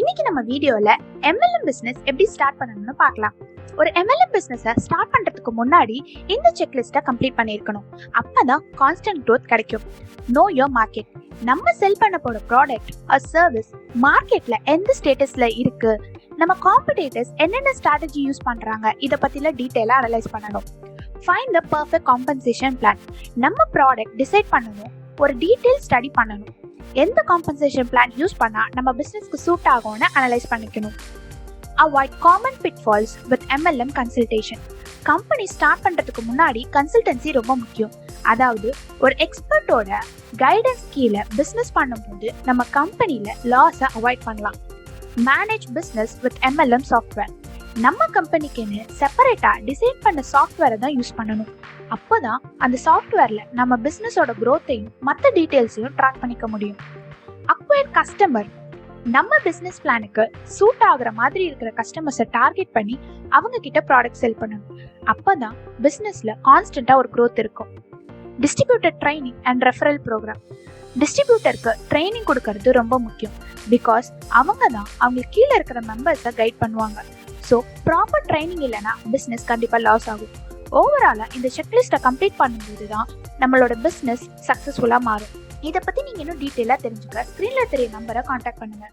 இன்னைக்கு நம்ம வீடியோல எம்எல்எம் பிசினஸ் எப்படி ஸ்டார்ட் பண்ணணும்னு பார்க்கலாம். ஒரு எம்எல்எம் பிசினஸை ஸ்டார்ட் பண்றதுக்கு முன்னாடி இந்த செக்லிஸ்ட்டை கம்ப்ளீட் பண்ணியிருக்கணும். அப்பதான் கான்ஸ்டன்ட் க்ரோத் கிடைக்கும். நோ யோர் மார்க்கெட் நம்ம செல் பண்ண போற ப்ராடக்ட் ஆர் சர்வீஸ் மார்க்கெட்ல எந்த ஸ்டேட்டஸ்ல இருக்கு? நம்ம காம்படேட்டர்ஸ் என்னென்ன ஸ்ட்ராட்டஜி யூஸ் பண்றாங்க? இதை பத்தில டீட்டெயிலாக அனலைஸ் பண்ணணும். Find the perfect compensation plan நம்ம ப்ராடக்ட் டிசைட் பண்ணணும். ஒரு டீட்டெயில் ஸ்டடி பண்ணணும். எந்த காம்பன்சேஷன் பிளான் யூஸ் பண்ணால் நம்ம பிஸ்னஸ்க்கு சூட் ஆகும்னு அனலைஸ் பண்ணிக்கணும். Avoid common pitfalls with MLM consultation company start பண்ணுறதுக்கு முன்னாடி கன்சல்டன்சி ரொம்ப முக்கியம். அதாவது ஒரு எக்ஸ்பர்ட்டோட கைடன்ஸ் கீழே பிஸ்னஸ் பண்ணும்போது நம்ம கம்பெனியில் லாஸை அவாய்ட் பண்ணலாம். Manage business with MLM software நம்ம கம்பெனிக்குன்னு செப்பரேட்டாக டிசைன் பண்ண சாஃப்ட்வேரை தான் யூஸ் பண்ணணும். அப்போ தான் அந்த சாஃப்ட்வேரில் நம்ம பிஸ்னஸோட க்ரோத்தையும் மற்ற டீட்டெயில்ஸையும் ட்ராக் பண்ணிக்க முடியும். அக்வயர் கஸ்டமர் நம்ம பிஸ்னஸ் பிளானுக்கு சூட் ஆகுற மாதிரி இருக்கிற கஸ்டமர்ஸை டார்கெட் பண்ணி அவங்க கிட்ட ப்ராடக்ட் செல் பண்ணணும். அப்போ தான் பிஸ்னஸில் கான்ஸ்டண்ட்டாக ஒரு க்ரோத் இருக்கும். Distributor training and referral program டிஸ்ட்ரிபியூட்டருக்கு training கொடுக்கறது ரொம்ப முக்கியம். பிகாஸ் அவங்க தான் அவங்களுக்கு கீழே இருக்கிற மெம்பர்ஸை கைட் பண்ணுவாங்க. ஸோ ப்ராப்பர் ட்ரைனிங் இல்லைன்னா பிஸ்னஸ் கண்டிப்பாக லாஸ் ஆகும். ஓவராலாக இந்த செக்லிஸ்ட்டை கம்ப்ளீட் பண்ணும்போது தான் நம்மளோட பிஸ்னஸ் சக்ஸஸ்ஃபுல்லாக மாறும். இதை பற்றி நீங்கள் இன்னும் டீட்டெயிலாக தெரிஞ்சுக்க ஸ்க்ரீனில் தெரிய நம்பரை காண்டாக்ட் பண்ணுங்கள்